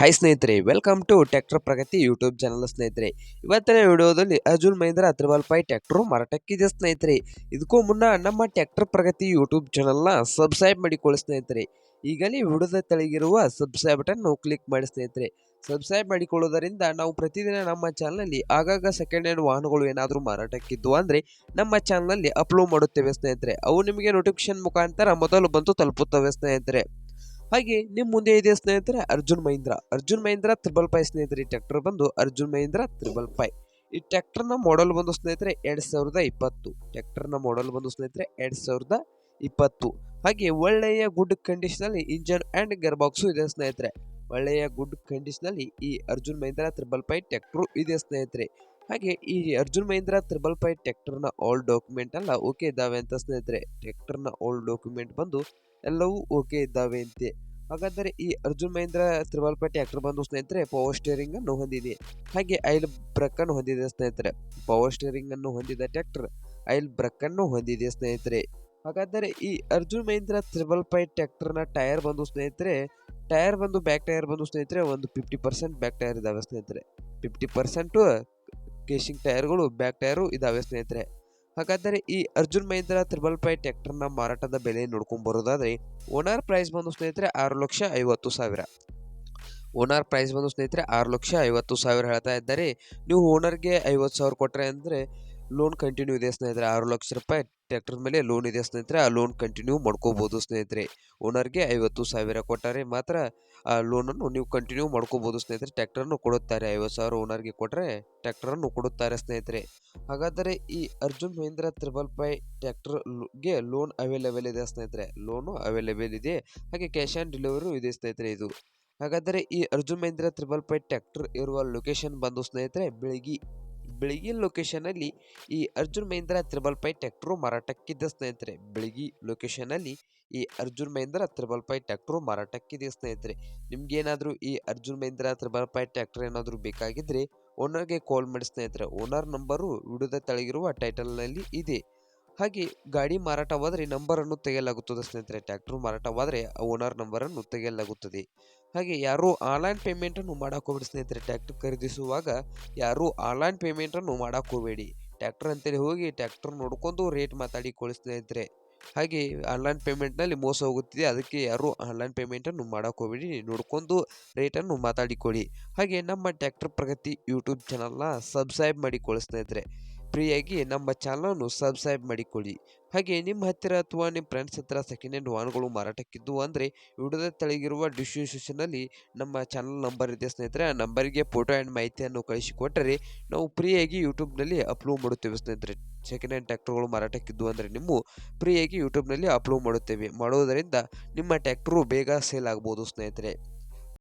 Hi ಸ್ನೇಹಿತರೆ welcome to tractor Pragati YouTube channel ಸ್ನೇಹಿತರೆ. ಇವತ್ತಿನ ವಿಡಿಯೋದಲ್ಲಿ Arjun Mahindra triple five tractor ಮಾರಾಟಕ್ಕಿದೆ ಸ್ನೇಹಿತರೆ. ಇದಕ್ಕೂ ಮುನ್ನ ನಮ್ಮ ಟ್ಯಾಕ್ಟರ್ ಪ್ರಗತಿ ಯೂಟ್ಯೂಬ್ ಚಾನಲ್ನ ಸಬ್ಸ್ಕ್ರೈಬ್ ಮಾಡಿಕೊಳ್ಳಿ ಸ್ನೇಹಿತರೆ. ಈಗಲೇ ವಿಡಿಯೋದ ತೆಳಗಿರುವ ಸಬ್ಸ್ಕ್ರೈಬ್ ಬಟನ್ ಕ್ಲಿಕ್ ಮಾಡಿ ಸ್ನೇಹಿತರೆ. ಸಬ್ಸ್ಕ್ರೈಬ್ ಮಾಡಿಕೊಳ್ಳೋದರಿಂದ ನಾವು ಪ್ರತಿದಿನ ನಮ್ಮ ಚಾನಲಲ್ಲಿ ಆಗಾಗ ಸೆಕೆಂಡ್ ಹ್ಯಾಂಡ್ ವಾಹನಗಳು ಏನಾದರೂ ಮಾರಾಟಕ್ಕಿದ್ದು ಅಂದರೆ ನಮ್ಮ ಚಾನಲಲ್ಲಿ ಅಪ್ಲೋಡ್ ಮಾಡುತ್ತೇವೆ ಸ್ನೇಹಿತರೆ. ಅವು ನಿಮಗೆ ನೋಟಿಫಿಕೇಶನ್ ಮುಖಾಂತರ ಮೊದಲು ಬಂದು ತಲುಪುತ್ತವೆ ಸ್ನೇಹಿತರೆ. ಹಾಗೆ ನಿಮ್ಮ ಮುಂದೆ ಇದೆ ಸ್ನೇಹಿತರೆ ಅರ್ಜುನ್ ಮಹೀಂದ್ರ. ಅರ್ಜುನ್ ಮಹೇಂದ್ರ ತ್ರಿಬಲ್ ಫೈ ಸ್ನೇಹಿತರೆ, ಈ ಟ್ರ್ಯಾಕ್ಟರ್ ಬಂದು ಅರ್ಜುನ್ ಮಹೇಂದ್ರ ತ್ರಿಬಲ್ ಫೈ ಈ ನ ಮಾಡೆಲ್ ಬಂದು ಸ್ನೇಹಿತರೆ ಎರಡ್ ಸಾವಿರದ ಇಪ್ಪತ್ತು. ಟ್ರ್ಯಾಕ್ಟರ್ನ ಮಾಡೆಲ್ ಬಂದು ಸ್ನೇಹಿತರೆ ಎರಡ್ ಸಾವಿರದ ಇಪ್ಪತ್ತು. ಹಾಗೆ ಒಳ್ಳೆಯ ಗುಡ್ ಕಂಡೀಷನಲ್ಲಿ ಇಂಜನ್ ಅಂಡ್ ಗೇರ್ ಬಾಕ್ಸು ಇದೆ ಸ್ನೇಹಿತರೆ. ಒಳ್ಳೆಯ ಗುಡ್ ಕಂಡೀಷನಲ್ಲಿ ಈ Arjun Mahindra triple five tractor ಇದೆ ಸ್ನೇಹಿತರೆ. ಹಾಗೆ ಈ ಅರ್ಜುನ್ ಮಹೀಂದ್ರ ತ್ರಿಬಲ್ ಫೈ ನ ಆಲ್ ಡಾಕ್ಯುಮೆಂಟ್ ಎಲ್ಲ ಓಕೆ ಇದ್ದಾವೆ ಅಂತ ಸ್ನೇಹಿತರೆ, ಟ್ಯಾಕ್ಟ್ರ್ನ ಓಲ್ಡ್ ಡಾಕ್ಯುಮೆಂಟ್ ಬಂದು ಎಲ್ಲವೂ ಓಕೆ ಇದ್ದಾವೆ ಅಂತೆ. ಹಾಗಾದರೆ ಈ Arjun Mahindra triple five tractor ಬಂದು ಸ್ನೇಹಿತರೆ ಪವರ್ ಸ್ಟೇರಿಂಗ್ ಅನ್ನು ಹೊಂದಿದೆ. ಹಾಗೆ ಐಲ್ ಬ್ರಕ್ ಅನ್ನು ಹೊಂದಿದೆ ಸ್ನೇಹಿತರೆ ಪವರ್ ಸ್ಟೇರಿಂಗ್ ಅನ್ನು ಹೊಂದಿದ ಟ್ರ್ಯಾಕ್ಟರ್ ಐಲ್ ಬ್ರಕ್ ಅನ್ನು ಹೊಂದಿದೆ ಸ್ನೇಹಿತರೆ. ಹಾಗಾದರೆ ಈ ಅರ್ಜುನ್ ಮಹೇಂದ್ರ ತ್ರಿಬಲ್ ಫೈ ನ ಟೈರ್ ಬಂದು ಸ್ನೇಹಿತರೆ, ಟೈರ್ ಬಂದು ಬ್ಯಾಕ್ ಟೈರ್ ಬಂದು ಸ್ನೇಹಿತರೆ, ಒಂದು ಫಿಫ್ಟಿ ಪರ್ಸೆಂಟ್ ಬ್ಯಾಕ್ ಟೈರ್ ಇದ್ದಾವೆ ಸ್ನೇಹಿತರೆ. ಫಿಫ್ಟಿ ಪರ್ಸೆಂಟು ಕೇಶಿಂಗ್ ಟೈರ್ಗಳು, ಬ್ಯಾಕ್ ಟೈರು ಇದಾವೆ ಸ್ನೇಹಿತರೆ. ಹಾಗಾದರೆ ಈ ಅರ್ಜುನ್ ಮಹೇಂದ್ರ ತ್ರಿಬಲ್ ಪೈ ಟ್ಯಾಕ್ಟರ್ನ ಮಾರಾಟದ ಬೆಲೆ ನೋಡ್ಕೊಂಡ್ ಬರೋದಾದ್ರೆ, ಓನರ್ ಪ್ರೈಸ್ ಬಂದು ಸ್ನೇಹಿತರೆ ಆರು ಲಕ್ಷ ಐವತ್ತು ಸಾವಿರ. ಓನರ್ ಪ್ರೈಸ್ ಬಂದು ಸ್ನೇಹಿತರೆ ಆರು ಲಕ್ಷ ಐವತ್ತು ಸಾವಿರ ಹೇಳ್ತಾ ಇದ್ದಾರೆ. ನೀವು ಓನರ್ಗೆ ಐವತ್ತು ಸಾವಿರ ಕೊಟ್ಟರೆ ಅಂದರೆ ಲೋನ್ ಕಂಟಿನ್ಯೂ ಇದೆ ಸ್ನೇಹಿತರೆ. ಆರು ಲಕ್ಷ ರೂಪಾಯಿ ಟ್ರ್ಯಾಕ್ಟರ್ ಮೇಲೆ ಲೋನ್ ಇದೆ ಸ್ನೇಹಿತರೆ. ಆ ಲೋನ್ ಕಂಟಿನ್ಯೂ ಮಾಡ್ಕೋಬೋದು ಸ್ನೇಹಿತರೆ. ಓನರ್ಗೆ ಐವತ್ತು ಸಾವಿರ ಕೊಟ್ಟರೆ ಮಾತ್ರ ಆ ಲೋನನ್ನು ನೀವು ಕಂಟಿನ್ಯೂ ಮಾಡ್ಕೋಬೋದು ಸ್ನೇಹಿತರೆ. ಟ್ರ್ಯಾಕ್ಟರನ್ನು ಕೊಡುತ್ತಾರೆ. ಐವತ್ತು ಸಾವಿರ ಓನರ್ಗೆ ಕೊಟ್ಟರೆ ಟ್ರ್ಯಾಕ್ಟರನ್ನು ಕೊಡುತ್ತಾರೆ ಸ್ನೇಹಿತರೆ. ಹಾಗಾದರೆ ಈ ಅರ್ಜುನ್ ಮಹೇಂದ್ರ ತ್ರಿಬಲ್ ಫೈ ಟ್ರ್ಯಾಕ್ಟರ್ಗೆ ಲೋನ್ ಅವೈಲೇಬಲ್ ಇದೆ ಸ್ನೇಹಿತರೆ. ಲೋನು ಅವೈಲೇಬಲ್ ಇದೆ. ಹಾಗೆ ಕ್ಯಾಶ್ ಆನ್ ಡೆಲಿವರಿ ಇದೆ ಸ್ನೇಹಿತರೆ ಇದು. ಹಾಗಾದರೆ ಈ Arjun Mahindra triple five tractor ಇರುವ ಲೊಕೇಶನ್ ಬಂದು ಸ್ನೇಹಿತರೆ, ಬೆಳಗಿ ಬೆಳಗಿ ಲೊಕೇಶನಲ್ಲಿ ಈ Arjun Mahindra triple five tractor ಮಾರಾಟಕ್ಕಿದ್ದ ಸ್ನೇಹಿತರೆ. ಬೆಳಗಿ ಲೊಕೇಶನಲ್ಲಿ ಈ Arjun Mahindra triple five tractor ಮಾರಾಟಕ್ಕಿದೆ ಸ್ನೇಹಿತರೆ. ನಿಮ್ಗೇನಾದರೂ ಈ Arjun Mahindra triple five tractor ಏನಾದರೂ ಬೇಕಾಗಿದ್ದರೆ ಓನರ್ಗೆ ಕಾಲ್ ಮಾಡಿ ಸ್ನೇಹಿತರೆ. ಓನರ್ ನಂಬರು ವಿಡಿಯೋದ ತೆಳಗಿರುವ ಟೈಟಲ್ನಲ್ಲಿ ಇದೆ. ಹಾಗೆ ಗಾಡಿ ಮಾರಾಟವಾದರೆ ನಂಬರನ್ನು ತೆಗೆಯಲಾಗುತ್ತದೆ ಸ್ನೇಹಿತರೆ. ಟ್ರ್ಯಾಕ್ಟರ್ ಮಾರಾಟವಾದರೆ ಓನರ್ ನಂಬರನ್ನು ತೆಗೆಯಲಾಗುತ್ತದೆ. ಹಾಗೆ ಯಾರೂ ಆನ್ಲೈನ್ ಪೇಮೆಂಟನ್ನು ಮಾಡಕ್ಕೆ ಹೋಗ್ಬೇಡಿ ಸ್ನೇಹಿತರೆ. ಟ್ಯಾಕ್ಟರ್ ಖರೀದಿಸುವಾಗ ಯಾರೂ ಆನ್ಲೈನ್ ಪೇಮೆಂಟನ್ನು ಮಾಡಕ್ಕೆ ಹೋಗಬೇಡಿ ಟ್ಯಾಕ್ಟರ್ ಅಂತೇಳಿ ಹೋಗಿ ಟ್ಯಾಕ್ಟರ್ ನೋಡ್ಕೊಂಡು ರೇಟ್ ಮಾತಾಡಿಕೊಳ್ಳಿ ಸ್ನೇಹಿತರೆ. ಹಾಗೆ ಆನ್ಲೈನ್ ಪೇಮೆಂಟ್ನಲ್ಲಿ ಮೋಸ ಹೋಗುತ್ತಿದೆ. ಅದಕ್ಕೆ ಯಾರೂ ಆನ್ಲೈನ್ ಪೇಮೆಂಟನ್ನು ಮಾಡಕ್ಕೆ ಹೋಗಬೇಡಿ ನೋಡ್ಕೊಂಡು ರೇಟನ್ನು ಮಾತಾಡಿಕೊಳ್ಳಿ. ಹಾಗೆ ನಮ್ಮ ಟ್ಯಾಕ್ಟರ್ ಪ್ರಗತಿ ಯೂಟ್ಯೂಬ್ ಚಾನಲ್ನ ಸಬ್ಸ್ಕ್ರೈಬ್ ಮಾಡಿಕೊಳ್ಳಿ ಸ್ನೇಹಿತರೆ. ಫ್ರೀಯಾಗಿ ನಮ್ಮ ಚಾನಲನ್ನು ಸಬ್ಸ್ಕ್ರೈಬ್ ಮಾಡಿಕೊಳ್ಳಿ. ಹಾಗೆ ನಿಮ್ಮ ಹತ್ತಿರ ಅಥವಾ ನಿಮ್ಮ ಫ್ರೆಂಡ್ಸ್ ಹತ್ತಿರ ಸೆಕೆಂಡ್ ಹ್ಯಾಂಡ್ ವಾಹನಗಳು ಮಾರಾಟಕ್ಕಿದ್ದು ಅಂದರೆ ವಿಡಿಯೋದ ತೆಳಗಿರುವ ಡಿಸ್ಕ್ರಿಪ್ಷನಲ್ಲಿ ನಮ್ಮ ಚಾನಲ್ ನಂಬರ್ ಇದೆ ಸ್ನೇಹಿತರೆ, ಆ ನಂಬರಿಗೆ ಫೋಟೋ ಆ್ಯಂಡ್ ಮಾಹಿತಿಯನ್ನು ಕಳಿಸಿಕೊಟ್ಟರೆ ನಾವು ಫ್ರೀಯಾಗಿ ಯೂಟ್ಯೂಬ್ನಲ್ಲಿ ಅಪ್ಲೋಡ್ ಮಾಡುತ್ತೇವೆ ಸ್ನೇಹಿತರೆ. ಸೆಕೆಂಡ್ ಹ್ಯಾಂಡ್ ಟ್ಯಾಕ್ಟರ್ಗಳು ಮಾರಾಟಕ್ಕಿದ್ದು ಅಂದರೆ ನಿಮ್ಮ ಫ್ರೀಯಾಗಿ ಯೂಟ್ಯೂಬ್ನಲ್ಲಿ ಅಪ್ಲೋಡ್ ಮಾಡುತ್ತೇವೆ. ಮಾಡೋದರಿಂದ ನಿಮ್ಮ ಟ್ಯಾಕ್ಟ್ರು ಬೇಗ ಸೇಲ್ ಆಗ್ಬೋದು ಸ್ನೇಹಿತರೆ.